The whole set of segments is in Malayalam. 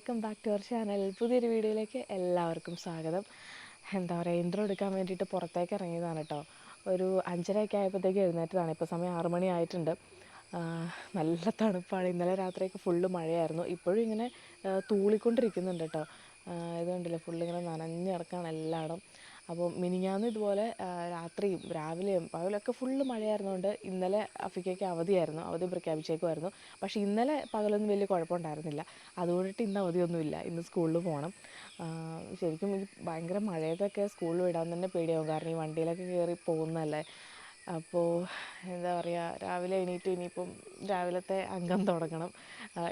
Welcome back to our channel. പുതിയൊരു വീഡിയോയിലേക്ക് എല്ലാവർക്കും സ്വാഗതം. എന്താ പറയുക ഇൻട്രോ എടുക്കാൻ വേണ്ടിയിട്ട് പുറത്തേക്ക് ഇറങ്ങിയതാണ് കേട്ടോ ഒരു അഞ്ചരയൊക്കെ ആയപ്പോഴത്തേക്ക് എഴുന്നേറ്റതാണ്. ഇപ്പോൾ സമയം ആറു മണി ആയിട്ടുണ്ട്. നല്ല തണുപ്പാണ്. ഇന്നലെ രാത്രിയൊക്കെ ഫുള്ള് മഴയായിരുന്നു. ഇപ്പോഴും ഇങ്ങനെ തൂളിക്കൊണ്ടിരിക്കുന്നുണ്ട് കേട്ടോ ഇതുകൊണ്ടില്ല ഫുള്ളിങ്ങനെ നനഞ്ഞിടക്കാണ് എല്ലായിടം ഇങ്ങനെ നനഞ്ഞ് എല്ലായിടും. അപ്പോൾ മിനിഞ്ഞാന്ന് ഇതുപോലെ രാത്രിയും രാവിലെയും പകലൊക്കെ ഫുള്ള് മഴയായിരുന്നുകൊണ്ട് ഇന്നലെ അഫിക്കയ്ക്ക് അവധിയായിരുന്നു. അവധി പ്രഖ്യാപിച്ചേക്കുമായിരുന്നു പക്ഷേ ഇന്നലെ പകലൊന്നും വലിയ കുഴപ്പമുണ്ടായിരുന്നില്ല. അതുകൊണ്ടിട്ട് ഇന്ന് അവധിയൊന്നുമില്ല. ഇന്ന് സ്കൂളിൽ പോകണം ശരിക്കും ഈ ഭയങ്കര മഴയത്തൊക്കെ സ്കൂളിൽ വിടാൻ തന്നെ പേടിയാവും. കാരണം ഈ വണ്ടിയിലൊക്കെ കയറി പോകുന്നതല്ലേ? അപ്പോൾ എന്താ പറയുക രാവിലെ എണീറ്റ് ഇനിയിപ്പം രാവിലത്തെ അംഗം തുടങ്ങണം.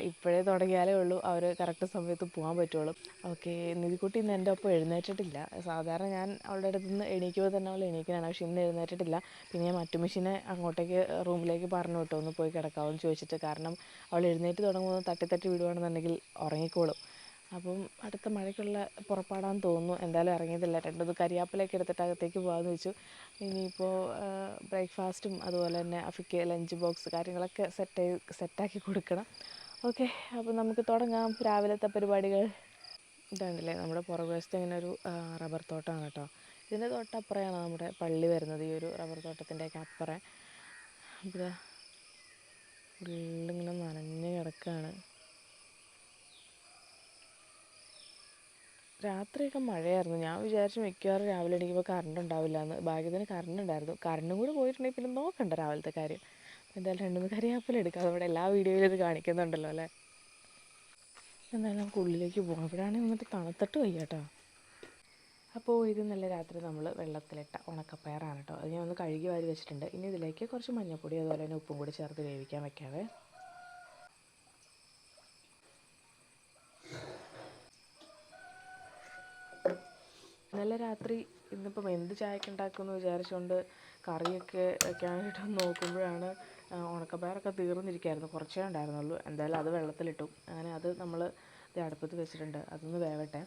ഇപ്പോഴേ തുടങ്ങിയാലേ ഉള്ളൂ. അവർ കറക്റ്റ് സമയത്ത് പോകാൻ പറ്റുള്ളൂ. ഓക്കെ നിധിക്കുട്ടി ഇന്ന് എന്റെ ഒപ്പം എഴുന്നേറ്റിട്ടില്ല. സാധാരണ ഞാൻ അവളുടെ അടുത്ത് നിന്ന് എണീക്കുമ്പോൾ തന്നെ അവൾ എണീക്കുന്നതാണ് പക്ഷെ ഇന്ന് എഴുന്നേറ്റിട്ടില്ല. പിന്നെ ഞാൻ മറ്റു മെഷീനെ അങ്ങോട്ടേക്ക് റൂമിലേക്ക് പറഞ്ഞു വിട്ടു. ഒന്ന് പോയി കിടക്കാമോ എന്ന് ചോദിച്ചിട്ട് കാരണം അവൾ എഴുന്നേറ്റ് തുടങ്ങുമ്പോൾ തട്ടി തട്ടി വിടുവാണെന്നുണ്ടെങ്കിൽ ഉറങ്ങിക്കോളും. അപ്പം അടുത്ത മഴയ്ക്കുള്ള പുറപ്പാടാന്ന് തോന്നുന്നു. എന്തായാലും ഇറങ്ങിയതില്ല. രണ്ടൊന്ന് കരിയാപ്പിലൊക്കെ എടുത്തിട്ട് അകത്തേക്ക് പോകാമെന്ന് വെച്ചു. ഇനിയിപ്പോൾ ബ്രേക്ക്ഫാസ്റ്റും അതുപോലെ തന്നെ അഫിക്ക് ലഞ്ച് ബോക്സ് കാര്യങ്ങളൊക്കെ സെറ്റ് സെറ്റാക്കി കൊടുക്കണം. ഓക്കെ അപ്പോൾ നമുക്ക് തുടങ്ങാം. രാവിലത്തെ പരിപാടികൾ. ഇതാണ്ടല്ലേ നമ്മുടെ പുറകുവശത്ത് ഇങ്ങനെ ഒരു റബ്ബർ തോട്ടമാണ് കേട്ടോ. ഇതിന്റെ തൊട്ടപ്പുറയാണ് നമ്മുടെ പള്ളി വരുന്നത്? ഈ ഒരു റബ്ബർ തോട്ടത്തിന്റെയൊക്കെ അപ്പുറം. ഇവിടെ ഫുള്ളിങ്ങനെ നനഞ്ഞ് കിടക്കുകയാണ് രാത്രിയൊക്കെ മഴയായിരുന്നു. ഞാൻ വിചാരിച്ചു മിക്കവാറും രാവിലെ എണീക്കുമ്പോൾ കറണ്ട് ഉണ്ടാവില്ല എന്ന് ഭാഗ്യത്തിന് കറണ്ട് ഉണ്ടായിരുന്നു. കറണ്ടും കൂടി പോയിട്ടുണ്ടെങ്കിൽ പിന്നെ നോക്കണ്ട രാവിലത്തെ കാര്യം. എന്തായാലും രണ്ട് മൂന്ന് കറിയാപ്പല എടുക്കാം. നമ്മുടെ എല്ലാ വീഡിയോയിലും ഇത് കാണിക്കുന്നുണ്ടല്ലോ അല്ലേ? എന്തായാലും നമുക്ക് ഉള്ളിലേക്ക് പോകാം. ഇവിടെയാണെങ്കിൽ വന്നിട്ട് തണുത്തിട്ട് വയ്യ കേട്ടോ അപ്പോൾ ഇത് നല്ല രാത്രി നമ്മൾ വെള്ളത്തിലിട്ട ഉണക്കപ്പയറാണ് കേട്ടോ അത് ഞാൻ ഒന്ന് കഴുകി വാരി വെച്ചിട്ടുണ്ട്. ഇനി ഇതിലേക്ക് കുറച്ച് മഞ്ഞൾപ്പൊടി അതുപോലെ തന്നെ ഉപ്പും കൂടി ചേർത്ത് വേവിക്കാൻ വെക്കാവേ. ഇന്നലെ രാത്രി ഇന്നിപ്പം എന്ത് ചായക്ക് ഉണ്ടാക്കുമെന്ന് വിചാരിച്ചുകൊണ്ട് കറിയൊക്കെ വെക്കാനായിട്ട് നോക്കുമ്പോഴാണ് ഉണക്കപ്പയറൊക്കെ തീർന്നിരിക്കുകയായിരുന്നു കുറച്ചേ ഉണ്ടായിരുന്നുള്ളൂ. എന്തായാലും അത് വെള്ളത്തിലിട്ടു. അങ്ങനെ അത് നമ്മൾ അടുപ്പത്ത് വെച്ചിട്ടുണ്ട്. അതൊന്ന് വേവട്ടെ.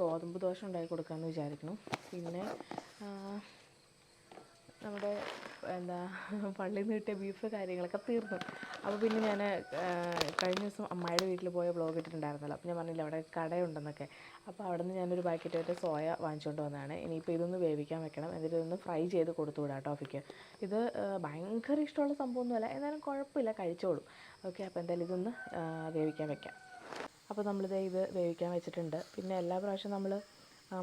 ഗോതമ്പ് ദോശ ഉണ്ടാക്കി കൊടുക്കാമെന്ന് വിചാരിക്കുന്നു. പിന്നെ നമ്മുടെ എന്താ പള്ളിയിൽ നിന്ന് കിട്ടിയ ബീഫ് കാര്യങ്ങളൊക്കെ തീർന്നു. അപ്പോൾ പിന്നെ ഞാൻ കഴിഞ്ഞ ദിവസം അമ്മായിയുടെ വീട്ടിൽ പോയ ബ്ലോഗ് ഇട്ടിട്ടുണ്ടായിരുന്നല്ലോ. അപ്പോൾ ഞാൻ പറഞ്ഞില്ല അവിടെ കടയുണ്ടെന്നൊക്കെ. അപ്പോൾ അവിടെ നിന്ന് ഞാനൊരു പാക്കറ്റ് ആയിട്ട് സോയ വാങ്ങിച്ചുകൊണ്ട് വന്നതാണ്. ഇനിയിപ്പോൾ ഇതൊന്ന് വേവിക്കാൻ വെക്കണം. എന്നിട്ട് ഇതൊന്ന് ഫ്രൈ ചെയ്ത് കൊടുത്തു വിടാം ടോഫിക്ക് ഇത് ഭയങ്കര ഇഷ്ടമുള്ള സംഭവമൊന്നുമല്ല. എന്നാലും കുഴപ്പമില്ല കഴിച്ചോളൂ. ഓക്കെ അപ്പോൾ എന്തായാലും ഇതൊന്ന് വേവിക്കാൻ വെക്കാം. അപ്പോൾ നമ്മളിത് ഇത് വേവിക്കാൻ വെച്ചിട്ടുണ്ട്. പിന്നെ എല്ലാ പ്രാവശ്യവും നമ്മൾ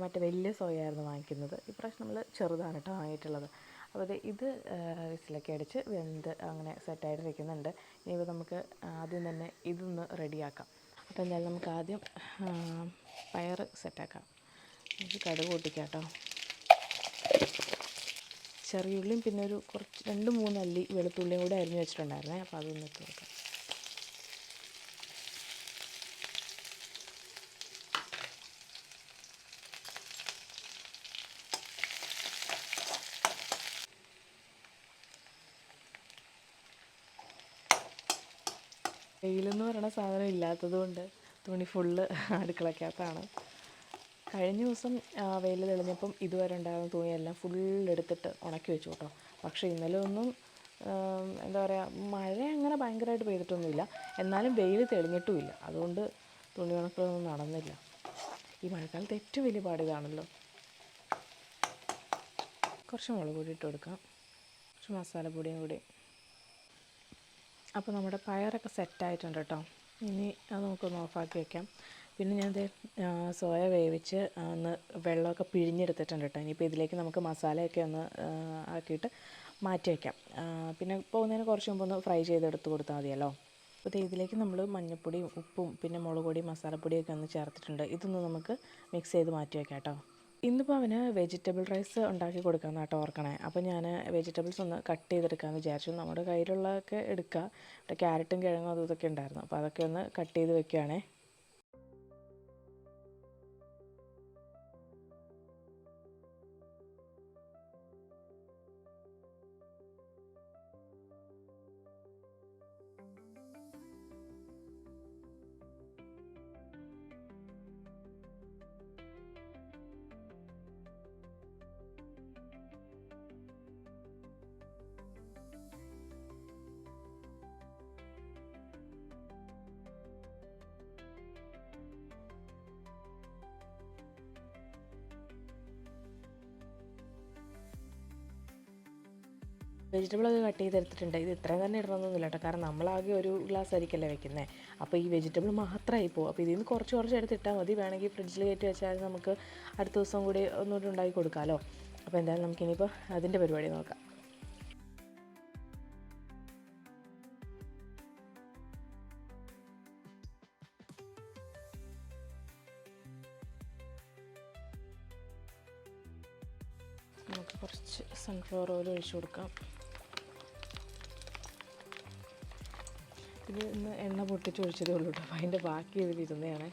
മറ്റേ വലിയ സോയ ആയിരുന്നു വാങ്ങിക്കുന്നത്. ഇപ്രാവശ്യം നമ്മൾ ചെറുതാണ് കേട്ടോ വാങ്ങിയിട്ടുള്ളത്. അപ്പോൾ ഇത് ഇത് വിസിലൊക്കെ അടിച്ച് വെന്ത് അങ്ങനെ സെറ്റായിട്ട് ഇനി ഇനിയിപ്പോൾ നമുക്ക് ആദ്യം തന്നെ ഇതൊന്ന് റെഡിയാക്കാം അപ്പോൾ എന്തായാലും നമുക്ക് ആദ്യം പയർ പയർ സെറ്റാക്കാം നമുക്ക് കടുക് പൊട്ടിക്കാം കേട്ടോ ചെറിയുള്ളിയും പിന്നെ ഒരു കുറച്ച് രണ്ട് മൂന്ന് അല്ലി വെളുത്തുള്ളിയും കൂടെ അരിഞ്ഞ് വെച്ചിട്ടുണ്ടായിരുന്നേ. അപ്പോൾ അതൊന്ന് ഇട്ട് കൊടുക്കാം. വെയിലെന്ന് പറയുന്ന സാധനം ഇല്ലാത്തത് കൊണ്ട് തുണി ഫുള്ള് അടുക്കളക്കകത്താണ്. കഴിഞ്ഞ ദിവസം വെയിൽ തെളിഞ്ഞപ്പം ഇതുവരെ ഉണ്ടായിരുന്ന തുണിയെല്ലാം ഫുൾ എടുത്തിട്ട് ഉണക്കി വെച്ചു കേട്ടോ പക്ഷേ ഇന്നലെ ഒന്നും എന്താ പറയുക മഴ അങ്ങനെ ഭയങ്കരമായിട്ട് പെയ്തിട്ടൊന്നുമില്ല. എന്നാലും വെയിൽ തെളിഞ്ഞിട്ടുമില്ല. അതുകൊണ്ട് തുണി ഉണക്കലൊന്നും നടന്നില്ല. ഈ മഴക്കാലത്ത് ഏറ്റവും വലിയ പാടിതാണല്ലോ കുറച്ച് മുളക് പൊടി ഇട്ട് കൊടുക്കാം. കുറച്ച് മസാലപ്പൊടിയും കൂടി. അപ്പോൾ നമ്മുടെ പയറൊക്കെ സെറ്റായിട്ടുണ്ട് കേട്ടോ ഇനി അത് നമുക്കൊന്ന് ഓഫാക്കി വെക്കാം. പിന്നെ ഞാൻ സോയ വേവിച്ച് ഒന്ന് വെള്ളമൊക്കെ പിഴിഞ്ഞെടുത്തിട്ടുണ്ട് കേട്ടോ ഇനിയിപ്പോൾ ഇതിലേക്ക് നമുക്ക് മസാലയൊക്കെ ഒന്ന് ആക്കിയിട്ട് മാറ്റി വയ്ക്കാം പിന്നെ പോകുന്നതിന് കുറച്ച് മുമ്പ് ഒന്ന് ഫ്രൈ ചെയ്തെടുത്ത് കൊടുത്താൽ മതിയല്ലോ. അപ്പോൾ ഇതിലേക്ക് നമ്മൾ മഞ്ഞൾപ്പൊടിയും ഉപ്പും പിന്നെ മുളക് പൊടിയും മസാലപ്പൊടിയൊക്കെ ഒന്ന് ചേർത്തിട്ടുണ്ട്. ഇതൊന്ന് നമുക്ക് മിക്സ് ചെയ്ത് മാറ്റി വയ്ക്കാം കേട്ടോ ഇന്നിപ്പോൾ അവന് വെജിറ്റബിൾ റൈസ് ഉണ്ടാക്കി കൊടുക്കാമെന്ന് കേട്ടോ ഓർക്കണേ. അപ്പോൾ ഞാൻ വെജിറ്റബിൾസ് ഒന്ന് കട്ട് ചെയ്തെടുക്കാമെന്ന് വിചാരിച്ചു. നമ്മുടെ കയ്യിലുള്ളതൊക്കെ എടുക്കുക ക്യാരറ്റും കിഴങ്ങും അതും ഇതൊക്കെ ഉണ്ടായിരുന്നു. അപ്പോൾ അതൊക്കെ ഒന്ന് കട്ട് ചെയ്ത് വെക്കുകയാണേ വെജിറ്റബിളൊക്കെ കട്ട് ചെയ്തെടുത്തിട്ടുണ്ട്. ഇത് ഇത്രയും തന്നെ ഇടണമെന്നൊന്നുമില്ല കേട്ടോ കാരണം നമ്മളാകെ ഒരു ഗ്ലാസ് ആയിരിക്കല്ലേ വെക്കുന്നത് അപ്പോൾ ഈ വെജിറ്റബിൾ മാത്രമായി പോകും അപ്പോൾ ഇതിൽ നിന്ന് കുറച്ച് കുറച്ച് എടുത്തിട്ടാൽ മതി. വേണമെങ്കിൽ ഫ്രിഡ്ജിൽ കയറ്റി വെച്ചാൽ നമുക്ക് അടുത്ത ദിവസം കൂടി ഒന്നുകൂടി ഉണ്ടാക്കി കൊടുക്കാമല്ലോ അപ്പോൾ എന്തായാലും നമുക്കിനിയിപ്പോൾ അതിന്റെ പരിപാടി നോക്കാം. നമുക്ക് കുറച്ച് സൺഫ്ലവർ ഓയിൽ ഒഴിച്ചു കൊടുക്കാം. ഇത് ഇന്ന് എണ്ണ പൊട്ടിച്ച് ഒഴിച്ചതേ ഉള്ളൂ കേട്ടോ അപ്പം അതിന്റെ ബാക്കി ഇതിലിരുന്നതാണ്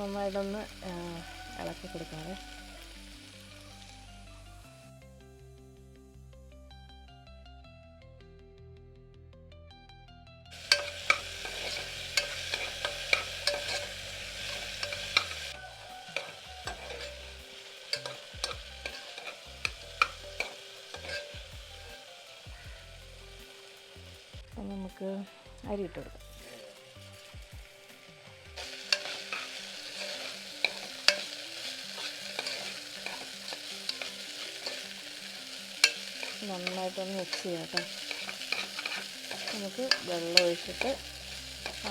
നന്നായിട്ടൊന്ന് ഇളക്കി കൊടുക്കാവേ. അപ്പം നമുക്ക് അരി ഇട്ട് നന്നായിട്ടൊന്ന് മിക്സ് ചെയ്യാം നമുക്ക് വെള്ളം ഒഴിച്ചിട്ട്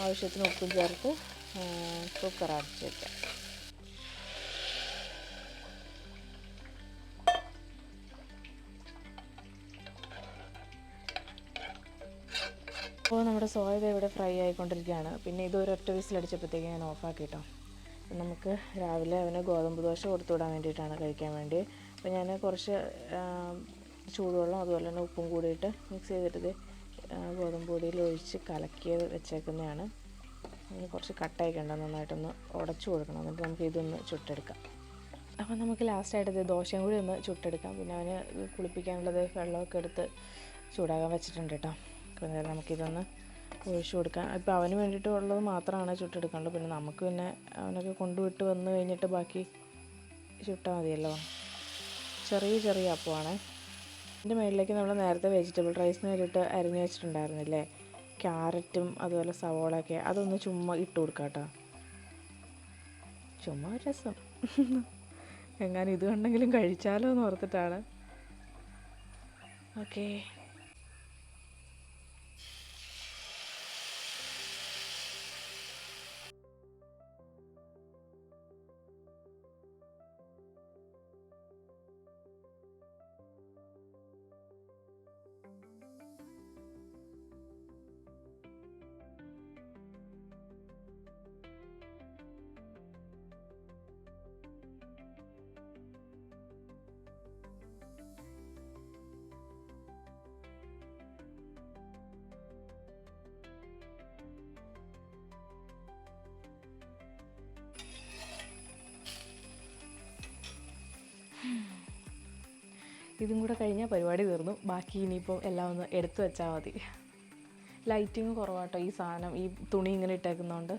ആവശ്യത്തിന് ഉപ്പും ചേർത്ത് കുക്കർ അടച്ച് വയ്ക്കാം അപ്പോൾ നമ്മുടെ സോയബ ഇവിടെ ഫ്രൈ ആയിക്കൊണ്ടിരിക്കുകയാണ്. പിന്നെ ഇത് ഒരൊറ്റ വിസിലടിച്ചപ്പോഴത്തേക്ക് ഞാൻ ഓഫാക്കി കേട്ടോ നമുക്ക് രാവിലെ അവന് ഗോതമ്പ് ദോശ കൊടുത്തു വിടാൻ വേണ്ടിയിട്ടാണ് കഴിക്കാൻ വേണ്ടി. അപ്പോൾ ഞാൻ കുറച്ച് ചൂടുവെള്ളം അതുപോലെ തന്നെ ഉപ്പും കൂടിയിട്ട് മിക്സ് ചെയ്തിട്ട് ഗോതമ്പ് പൊടിയിൽ ഒഴിച്ച് കലക്കി വെച്ചേക്കുന്നതാണ്. ഇനി കുറച്ച് കട്ടായിക്കണ്ട നന്നായിട്ടൊന്ന് ഉടച്ചു കൊടുക്കണം. എന്നിട്ട് നമുക്ക് ഇതൊന്ന് ചുട്ടെടുക്കാം. അപ്പോൾ നമുക്ക് ലാസ്റ്റായിട്ട് ഇത് ദോശയും കൂടി ഒന്ന് ചുട്ടെടുക്കാം. പിന്നെ അവന് കുളിപ്പിക്കാനുള്ളത് വെള്ളമൊക്കെ എടുത്ത് ചൂടാകാൻ വെച്ചിട്ടുണ്ട് കേട്ടോ. എന്തായാലും നമുക്കിതൊന്ന് ഒഴിച്ചു കൊടുക്കാം. ഇപ്പോൾ അവന് വേണ്ടിയിട്ട് ഉള്ളത് മാത്രമാണ് ചുട്ടെടുക്കാനുള്ളൂ. പിന്നെ നമുക്ക് പിന്നെ അവനൊക്കെ കൊണ്ടുവിട്ട് വന്ന് കഴിഞ്ഞിട്ട് ബാക്കി ചുട്ടാൽ മതിയല്ലോ. ചെറിയ ചെറിയ അപ്പമാണ്. ഇതിന്റെ മുകളിലേക്ക് നമ്മൾ നേരത്തെ വെജിറ്റബിൾ റൈസിന് വേണ്ടിയിട്ട് അരിഞ്ഞു വെച്ചിട്ടുണ്ടായിരുന്നില്ലേ? ക്യാരറ്റും അതുപോലെ സവോളയൊക്കെ. അതൊന്ന് ചുമ്മാ ഇട്ട് കൊടുക്കാം കേട്ടോ ചുമ്മാ രസം. എങ്ങാനും ഇത് കണ്ടെങ്കിലും കഴിച്ചാലോ എന്ന് ഓർത്തിട്ടാണ്. ഓക്കേ. ഇതും കൂടെ കഴിഞ്ഞാൽ പരിപാടി തീർന്നു. ബാക്കി ഇനിയിപ്പോൾ എല്ലാം ഒന്ന് എടുത്തു വെച്ചാൽ മതി. ലൈറ്റിങ് കുറവാട്ടോ ഈ സാധനം. ഈ തുണി ഇങ്ങനെ ഇട്ടേക്കുന്നതുകൊണ്ട്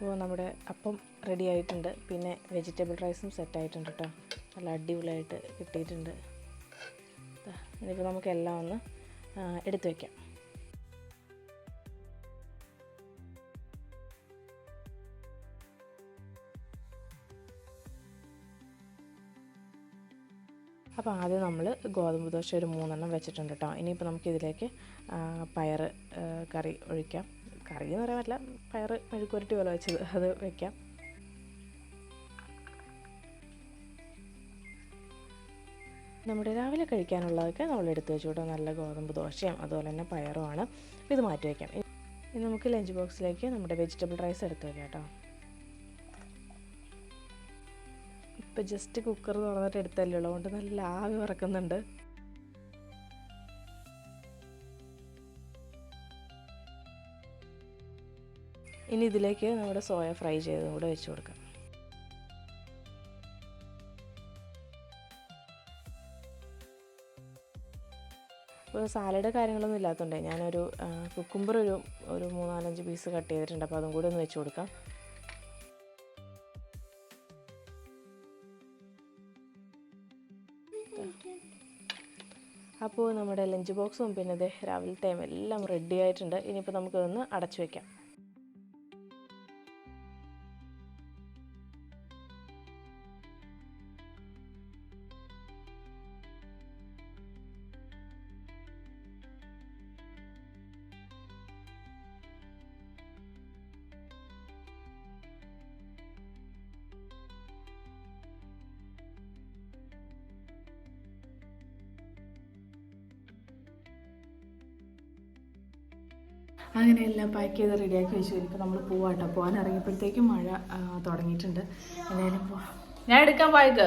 അപ്പോൾ നമ്മുടെ അപ്പം റെഡി ആയിട്ടുണ്ട്. പിന്നെ വെജിറ്റബിൾ റൈസും സെറ്റ് ആയിട്ടുണ്ട് കേട്ടോ നല്ല അടിപൊളിയായിട്ട് കിട്ടിയിട്ടുണ്ട്. ഇനിയിപ്പോൾ നമുക്ക് എല്ലാം ഒന്ന് എടുത്ത് വയ്ക്കാം അപ്പോൾ ആദ്യം നമ്മൾ ഗോതമ്പ് ദോശ ഒരു മൂന്നെണ്ണം വെച്ചിട്ടുണ്ട് കേട്ടോ. ഇനിയിപ്പോൾ നമുക്കിതിലേക്ക് പയർ കറി ഒഴിക്കാം. കറി എന്ന് പറയാൻ പറ്റില്ല പയർ മെഴുക്കുരട്ടി പോലെ വെച്ചത് അത് വെക്കാം. നമ്മുടെ രാവിലെ കഴിക്കാനുള്ളതൊക്കെ നമ്മൾ എടുത്തു വെച്ചു കേട്ടോ നല്ല ഗോതമ്പ് ദോശയും അതുപോലെ തന്നെ പയറുമാണ്. ഇത് മാറ്റി വയ്ക്കാം ഇനി നമുക്ക് ലഞ്ച് ബോക്സിലേക്ക് നമ്മുടെ വെജിറ്റബിൾ റൈസ് എടുത്ത് വയ്ക്കാം കേട്ടോ. ഇപ്പോൾ ജസ്റ്റ് കുക്കർ തുറന്നിട്ട് എടുത്തല്ലേ ഉള്ളൂ. അതുകൊണ്ട് നല്ല ആവി പറക്കുന്നുണ്ട് ഇനി ഇതിലേക്ക് നമ്മുടെ സോയ ഫ്രൈ ചെയ്ത് കൂടെ വെച്ച് കൊടുക്കാം. ഇപ്പോൾ സാലഡ് കാര്യങ്ങളൊന്നും ഇല്ലാത്തതുകൊണ്ട് ഞാനൊരു കുക്കുംബർ ഒരു ഒരു മൂന്നാലഞ്ച് പീസ് കട്ട് ചെയ്തിട്ടുണ്ട്. അപ്പോൾ അതും കൂടി ഒന്ന് വെച്ച് കൊടുക്കാം. അപ്പോൾ നമ്മുടെ ലഞ്ച് ബോക്സും പിന്നെ ഇത് രാവിലത്തെയും എല്ലാം റെഡി ആയിട്ടുണ്ട്. ഇനിയിപ്പോൾ നമുക്കൊന്ന് അടച്ചു വയ്ക്കാം അങ്ങനെ എല്ലാം പാക്ക് ചെയ്ത് റെഡിയാക്കി വെച്ചു ഇപ്പോൾ നമ്മൾ പോവാട്ടോ. പോകാൻ ഇറങ്ങിയപ്പോഴത്തേക്കും മഴ തുടങ്ങിയിട്ടുണ്ട്. എന്തായാലും പോവാം. ഞാൻ എടുക്കാൻ പോയത്.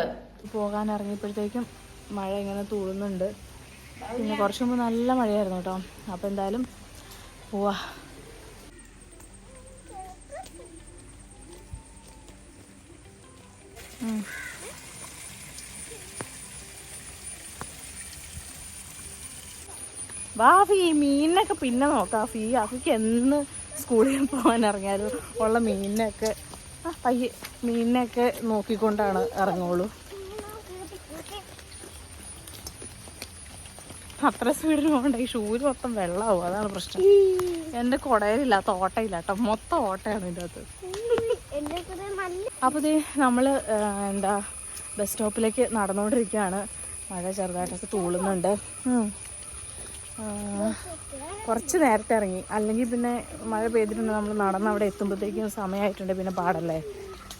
പോകാൻ ഇറങ്ങിയപ്പോഴത്തേക്കും മഴ ഇങ്ങനെ തൂളുന്നുണ്ട്. പിന്നെ കുറച്ച് മുമ്പ് നല്ല മഴയായിരുന്നു കേട്ടോ. അപ്പോൾ എന്തായാലും പോവാ. ഉം. വാ ഈ മീനിനൊക്കെ പിന്നെ നോക്കാം. ഫീ അഫിക്ക് എന്ന് സ്കൂളിൽ പോകാൻ ഇറങ്ങിയാലും ഉള്ള മീനിനൊക്കെ ആ പയ്യെ മീനിനൊക്കെ നോക്കിക്കൊണ്ടാണ് ഇറങ്ങുള്ളൂ. അത്ര സ്പീഡിൽ പോകണ്ട. ഈ ഷൂര് മൊത്തം വെള്ളമാവും അതാണ് പ്രശ്നം. എന്റെ കുടയിലില്ലാത്ത ഓട്ടയില്ല കേട്ടോ. മൊത്തം ഓട്ടയാണ് ഇതിന്റെ അകത്ത് അപ്പോൾ ദേ നമ്മൾ എന്താ ബസ് സ്റ്റോപ്പിലേക്ക് നടന്നുകൊണ്ടിരിക്കുകയാണ് മഴ ചെറുതായിട്ടൊക്കെ തൂളുന്നുണ്ട്. കുറച്ച് നേരത്തെ ഇറങ്ങി. അല്ലെങ്കിൽ പിന്നെ മഴ പെയ്തിട്ടുണ്ട് നമ്മൾ നടന്ന് അവിടെ എത്തുമ്പോഴത്തേക്കും സമയമായിട്ടുണ്ട് പിന്നെ പാടല്ലേ?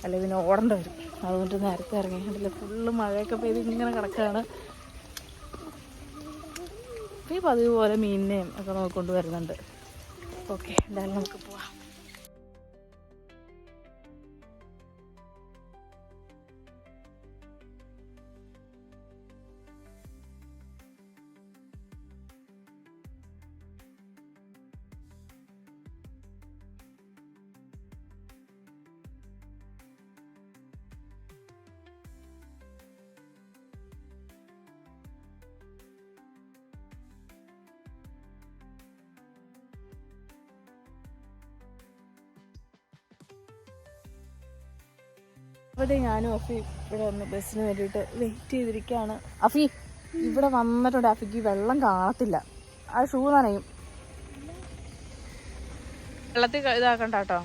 അല്ലെങ്കിൽ പിന്നെ ഓടേണ്ടി വരും. അതുകൊണ്ട് നേരത്തെ ഇറങ്ങി. അതിൽ ഫുള്ള് മഴയൊക്കെ പെയ്ത് ഇങ്ങനെ കിടക്കുകയാണ്. ഈ പതിവ് പോലെ മീനിനെയും ഒക്കെ നോക്കിക്കൊണ്ട് വരുന്നുണ്ട്. ഓക്കെ എന്തായാലും നമുക്ക് പോവാം. അവിടെ ഞാനും അഫി ഇവിടെ വന്ന് ബസ്സിന് വേണ്ടിയിട്ട് വെയിറ്റ് ചെയ്തിരിക്കുകയാണ്. അഫി ഇവിടെ വന്നിട്ടുണ്ട്. അഫിക്ക് വെള്ളം കാണത്തില്ല. ആ ഷൂ നനയും. വെള്ളത്തിൽ ഇതാക്കണ്ട കേട്ടോ.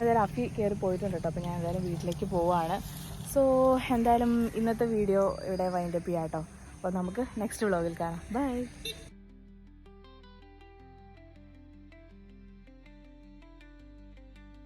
എന്തായാലും അഫി കയറി പോയിട്ടുണ്ട് കേട്ടോ. അപ്പോൾ ഞാൻ എന്തായാലും വീട്ടിലേക്ക് പോവാണ്. സോ എന്തായാലും ഇന്നത്തെ വീഡിയോ ഇവിടെ വൈൻഡപ്പ് ചെയ്യാം കേട്ടോ. അപ്പോൾ നമുക്ക് നെക്സ്റ്റ് വ്ളോഗിൽ കാണാം. ബൈ